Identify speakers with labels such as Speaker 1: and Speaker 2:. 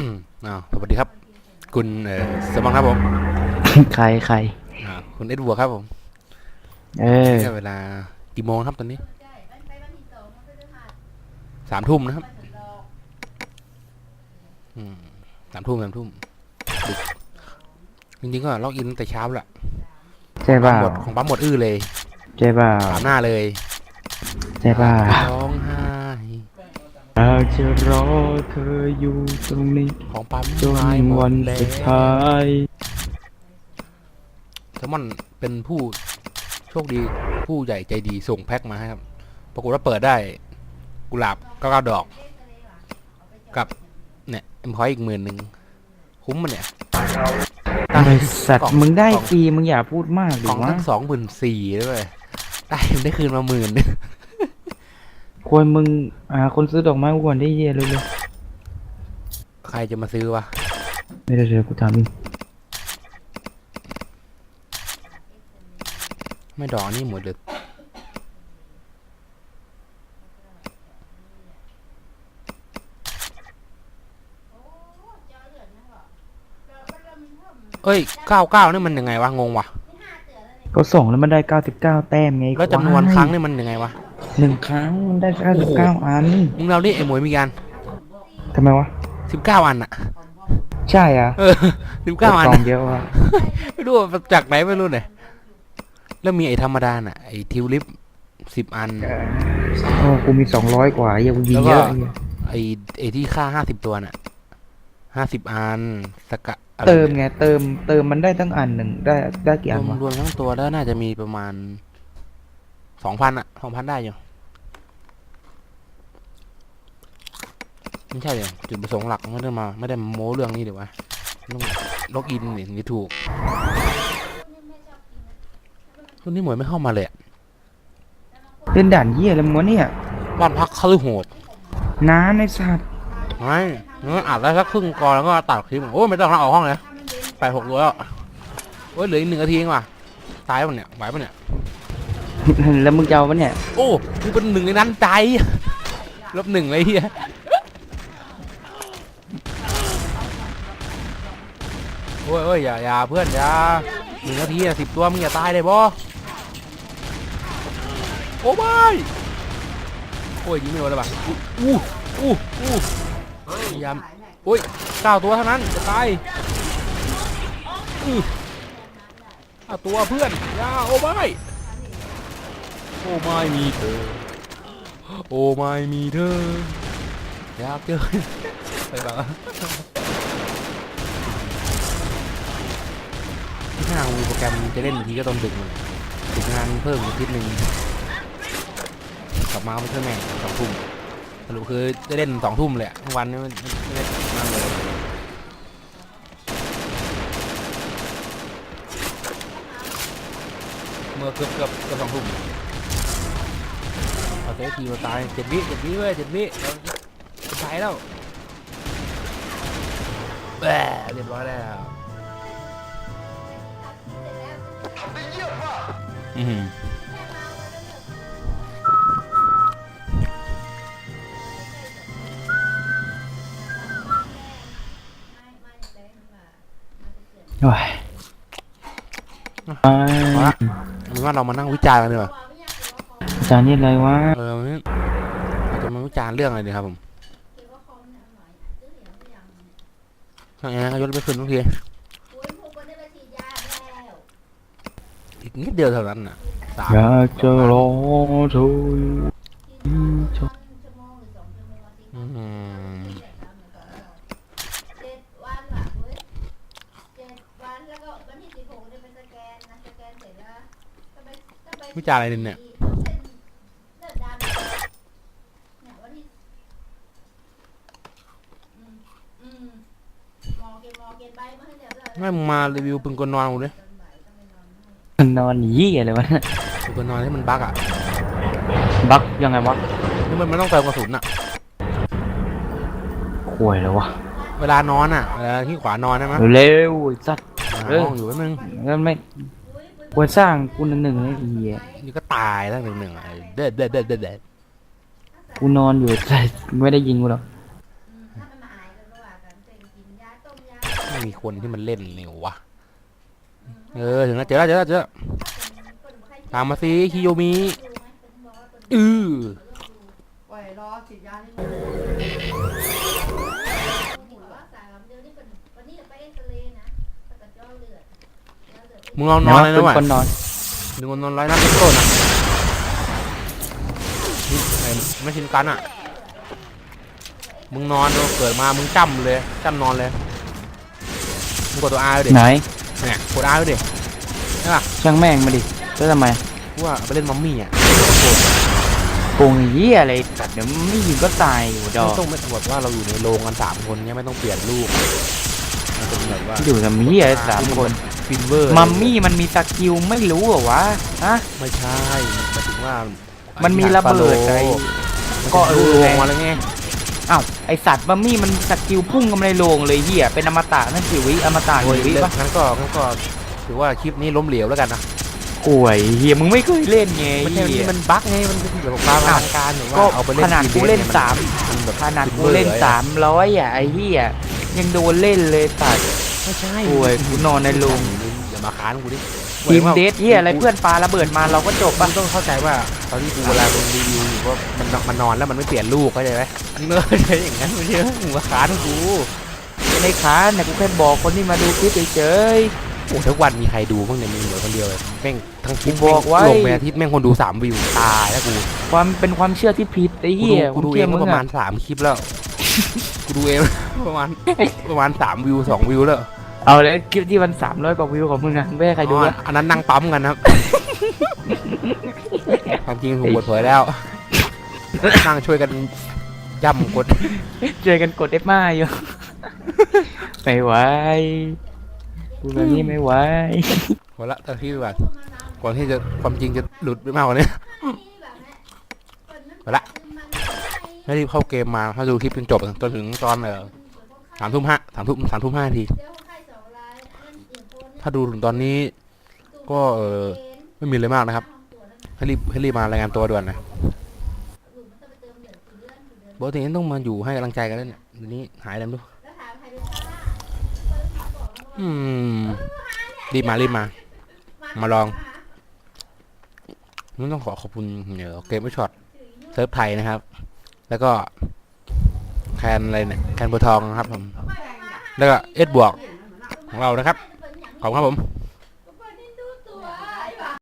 Speaker 1: อืมอ้าวสวัสดีครับ คุณเอ่อสมองครับผม
Speaker 2: ใครใคร
Speaker 1: อ่าคุณเอ็ดวัวครับผม
Speaker 2: เออ
Speaker 1: เนี่ยเวลากี่โมงครับตอนนี้สามทุ่มนะครับอืมสามทุ่มสามทุ่มดึกจริงๆก็ล็อกอินตั้งแต่เช้าแหละ
Speaker 2: ใช่ป่า
Speaker 1: หมดของปั๊มหมดอื้อเลย
Speaker 2: ใช่ป่า
Speaker 1: สามหน้าเลย
Speaker 2: ใช่ป่า
Speaker 1: ร้องไห้
Speaker 2: เรา จะรอเธออยู่ตรงนี้
Speaker 1: ของปั๊ม
Speaker 2: จน
Speaker 1: หายหม
Speaker 2: วั
Speaker 1: ด
Speaker 2: น
Speaker 1: แล้ว
Speaker 2: สุดท้าย
Speaker 1: แซลมอนเป็นผู้โชคดีผู้ใหญ่ใจดีส่งแพ็คมาให้ครับ ปรากฏว่าเปิดได้ กุหลาบเก้าเก้าดอก กับเนี่ยเอ็มพอยอีกหมื่นหนึ่งคุ้มมันเนี่ย
Speaker 2: ไอสัต
Speaker 1: กล่อ
Speaker 2: ว์
Speaker 1: ง
Speaker 2: มึงได้
Speaker 1: กล่อง
Speaker 2: ฟรีมึงอย่าพูดมากดิ
Speaker 1: ของ
Speaker 2: วะ
Speaker 1: ตั้งสองหมื่นสี่ด้วยได้ได้คืนมาหมื่น
Speaker 2: ควรมึงอ่าคนซื้อดอกไม้กูก่อนได้เยี่ยเลยเลย
Speaker 1: ใครจะมาซื้อวะ
Speaker 2: ไม่ได้เดี๋ยวกูถามมึง
Speaker 1: ไม่ดอกอันนี่หมดเลยเอ้ยเก้าเก้านี่มันยังไงวะ งงวะ
Speaker 2: ก็ส่งแล้วมันได้เก้าสิบเก้าแต้มไง
Speaker 1: แล้วจำนวนา
Speaker 2: ย
Speaker 1: ครั้งนี่มันยังไงวะ
Speaker 2: หนึ่งครั้งมันได้เก้าสิบเก้าอัน
Speaker 1: มึงเรานี่ไอ้หมวยมีกัน
Speaker 2: ทำไมวะ
Speaker 1: สิบเก้าอันอะ
Speaker 2: ใช่อะ
Speaker 1: เออสิบเก้าอัน
Speaker 2: กล่
Speaker 1: อะ
Speaker 2: องเยอะว่ะ
Speaker 1: ไม่รู้ว่าจากไหนไม่รู้เนี่ยแล้วมีไอ้ธรรมดาน่ะไอ้ทิวลิปสิบอัน
Speaker 2: โอ้กูมีสองร้อยกว่าเยี่ยกูยิง
Speaker 1: แล้วก็
Speaker 2: เยอะไอ้เหี้ย
Speaker 1: ไอ้ไอ้ที่ค่าห้าสิบตัวน่ะห้าสิบอันสกะอะไร
Speaker 2: เติม
Speaker 1: นี่ย
Speaker 2: ไงเติมเติมมันได้ตั้งอันหนึ่งได้ได้กี่
Speaker 1: ร
Speaker 2: อั
Speaker 1: วนม
Speaker 2: วะ
Speaker 1: รวมทั้งตัวแล้วน่าจะมีประมาณ สองพันอะสองพันได้อยู่ไม่ใช่เลยจุดประสงค์หลักไม่ได้มา ไม่ได้มาโม้เรื่องนี้เดี๋ยววะต้องล็อกอินเนี่ยถึงจะถูกช่วงนี้หมวยไม่เข้ามาเลยอะ
Speaker 2: เล่นด่านเยี่ยอะไรมึงวะเนี่ย
Speaker 1: บ้านพักคฤโหด
Speaker 2: น้าในสัตว์
Speaker 1: ไม่งั้นอัดแล้วสักครึ่งก่อนแล้วก็ตัดคลิปโอ้ยไม่ต้องแล้วออกห้องเลยไปหกตัวแล้วโอ้ยเหลืออีกหนึ่งนาทีเองว่ะตายปะเนี่ยไหวปะเนี่ย
Speaker 2: แล้วมึงจะเอาวะเนี่ย
Speaker 1: โอ้กูเป็นหนึ่งในนั้นใจลบหนึ่งเลยเฮียโอ้ยโอ้ยอย่าอย่าเพื่อนอย่าหนึ่งนาทีอะสิบตัวมึงอย่าตายเลยบอโอ้ไม่โอ้ยยิงไม่โดนเลยป่ะอู้อู้อู้พยายามโอ้ยเก้าตัวเท่านั้นจะตายอือเก้าตัวเพื่อนอย่าโอ้ไม่ โอ้ไม่มีเธอ โอ้ไม่มีเธออยากเจอไปบ้างที่หน้ามีโปรแกรมจะเล่นทีก็ตอนดึกเลยถึงงานเพิ่มอีกทิศหนึ่งกลับมาไม่ใช่แม่สองทุ่มสรุปคือจะเล่นสองทุ่มเลยอะทั้งวันนี้ไม่ไม่ได้นั่นเลยเมื่อเกือบเกือบเกือบสองทุ่ม เอาเซฟทีมาตายเจ็ดวิเจ็ดวิเว้ยเจ็ดวิเราจะตายแล้วแหมเรียบร้อยแล้วอือหือ
Speaker 2: โอ้ย
Speaker 1: เอาละเอาเป็นว่าเรามานั่งวิจารณ์กันดีกว่า
Speaker 2: อา จารย์นี่อะไรวะ
Speaker 1: เออวันนี้เราจะมาวิจารณ์เรื่องอะไรดีครับผมทางไงนะยศไม่ขึ้นทุกทีอีกนิดเดียวเท่านั้นน่ะสาม
Speaker 2: อยากจะรอเธออยู่
Speaker 1: อืม
Speaker 3: เจ็ดวันว่ะเว้ยเจ็ดวันแล้วก็วันที่ ไม่มึ
Speaker 1: งมารีวิวปืนกลนอนกูดิ
Speaker 2: นอนเยี่ยอะไรวะเนี่ย
Speaker 1: ปืนกลนอนที่มันบั๊กอะ
Speaker 2: บักยังไงวะ
Speaker 1: นี่มันมันต้องเติมกระสุนอะ
Speaker 2: ข่วยแล้ววะ
Speaker 1: เวลานอนอะเวลาที่ขวานอนใช่ไหม
Speaker 2: เร็วไอ้สัตว์
Speaker 1: หา
Speaker 2: เออ
Speaker 1: ห้องอยู่แป๊บนึง
Speaker 2: งั้นไม่ควรสร้างกูหนึ่งหนึ่งให้ดีอะ
Speaker 1: นี่ก็ตายทั้งหนึ่งหนึ่งไอ้เด็ดเด็ดเด็ดเด็ดเด็ด
Speaker 2: กูนอนอยู่แต่ไม่ได้ยิงกูหรอก
Speaker 3: อืมถ้ามันมาอายก็ว่ากันเส้นกิน
Speaker 1: ไม่มีคนที่มันเล่นเลยวะเออถึงแล้วเจอแล้วเจอแล้วเจอแล้วตามมาสิคิโยมิอือ
Speaker 4: ไว้รอฉีดยานี่
Speaker 1: มึงลองนอนเลยนะ
Speaker 2: เป็
Speaker 1: ว่ะ
Speaker 2: คนนอน
Speaker 1: มึงลองนอนร้อยนัดเป็นต้นอะนี่ไอ้ไม่ชินกันอะ มึงนอนดูเกิดมา มึงจ้ำเลยจ้ำนอนเลยมึง กดตัวอาร์ดิ
Speaker 2: ไหน
Speaker 1: เนี่ยกดอาร์ดิ
Speaker 2: ช่างแม่งมาดิแล้วทำไม
Speaker 1: กูว่าไปเล่นมัมมี่อะ
Speaker 2: โกงเหี้ยอะไรสัตว์เดี๋ยวไม่ยิงก็ตายอยู่ดอ
Speaker 1: ไม่
Speaker 2: ก
Speaker 1: ต้องไม่แบบว่าเราอยู่ในโรงกันสามคนเนี่ยไม่ต้องเปลี่ยนรูปมันเป็นแบบว่า
Speaker 2: อยู่ทำเหี้ยสามคน
Speaker 1: ฟินเวอร์
Speaker 2: มัมมี่มันมีสกิลไม่รู้เหรอวะฮะ
Speaker 1: ไม่ใช่หมายถึงว่า
Speaker 2: มั
Speaker 1: มัน
Speaker 2: มีระเบิดอะไร ก็
Speaker 1: ก็
Speaker 2: เอ
Speaker 1: เอ
Speaker 2: อ
Speaker 1: อลงมาแล้วไง
Speaker 2: อ้าวไอสัตว์มัมมี่มันสกิลพุ่งกำไรโลงเลยเหี้ยเป็นอมตะนั่นกี่วิอมตะ
Speaker 1: โอ้ย
Speaker 2: กี่วิปะ
Speaker 1: งั้นก็งั้นก็ถือว่าคลิปนี้ล้มเหลวแล้วกันนะ
Speaker 2: โอ้ยเหี้ยมึงไม่เคยเล่นไง
Speaker 1: ไม่ใช่
Speaker 2: เหี้ย
Speaker 1: มันบั๊กไงมันเป็นแบบความอลังการหรือว่า
Speaker 2: ก็
Speaker 1: เอาไปเล่น
Speaker 2: ขนาดกูเล่น
Speaker 1: ที
Speaker 2: สาม
Speaker 1: มันแบบ
Speaker 2: ขนาดกูเล่นสามร้อยอะไอ้เหี้ยยังโดนเล่นเลยตัด
Speaker 1: ไม่ใช่
Speaker 2: โอ้ยกูนอนในโรง
Speaker 1: อย่ามาค้านกูดิ
Speaker 2: ทีมเดทเหี้ยอะไรเพื่อนปาระเบิดมาเราก็จบ
Speaker 1: มั
Speaker 2: ปะ
Speaker 1: นต้องเข้าใจว่าตอนที่กูเวลามึงรีวิวอยู่ว่ามันมันนอนแล้วมันไม่เปลี่ยนลูกเข้าใจไหมมึงเนยใช่อย่างนั้นไม่ใช่มึงมาค้านกู
Speaker 2: ในค้านเนี่ยกูแค่บอกคนที่มาดูคลิปเฉย
Speaker 1: โอ้ทุกวันมีใครดูบ้างเนี่ยมึงเหลือคนเดียวเลยแม่งทั้งคลิป
Speaker 2: กูบอกไว้
Speaker 1: ลงไปอาทิตย์แม่งคนดูสามวิวตายแล้วกู
Speaker 2: ๆความเป็นความเชื่อที่ผิดไอ้
Speaker 1: กู
Speaker 2: เหี้
Speaker 1: ดู
Speaker 2: ย
Speaker 1: กูดู
Speaker 2: คว
Speaker 1: เอง
Speaker 2: ชื่
Speaker 1: ก็
Speaker 2: ง
Speaker 1: ประมาณสามคลิปแล้วกูดูเองประมาณประมาณสามวิวสองวิวแล้ว
Speaker 2: เอาเลยคลิปที่มันสามร้อยกว่าวิวของมึงอะไม่ให้ใครดู
Speaker 1: อ๋อ
Speaker 2: อะ
Speaker 1: อันนั้นนั่งปั๊มกันครับ ความจริงถูกเปิดเผยแล้ว นั่งช่วยกันย่ำกด
Speaker 2: เจอกันกดเอฟมาอยู่ ไม่ไหวกูแบบนี้ไม่ไหว
Speaker 1: หมดละตอนที่แบบก่อนที่จะความจริงจะหลุดไปมากกว่านี้ไปละไม่รีบเข้าเกมมาถ้าดูคลิปจนจบจนถึงตอนเออสามทุ่มห้าสามทุ่มสามทุ่มห้านาที ถ้าดูถึงตอนนี้ ก็เออไม่มีเลยมากนะครับ ให้รีบให้รีบมารายงานตัวด่วนนะปกติต้องมาอยู่ให้กำลังใจกันแล้วเนี่ยทีนี้หายแล้วดูอืมรีบมารีบมา มาลองนี่ต้องขอขอบคุณเดี๋ยวเกมไม่ช็อตเซิร์ฟไทยนะครับ แล้วก็แคนอะไรเนี่ยแคนโบวทองครับผมแล้วก็เอ็ดบวกของเรานะครับ ขอบคครับผม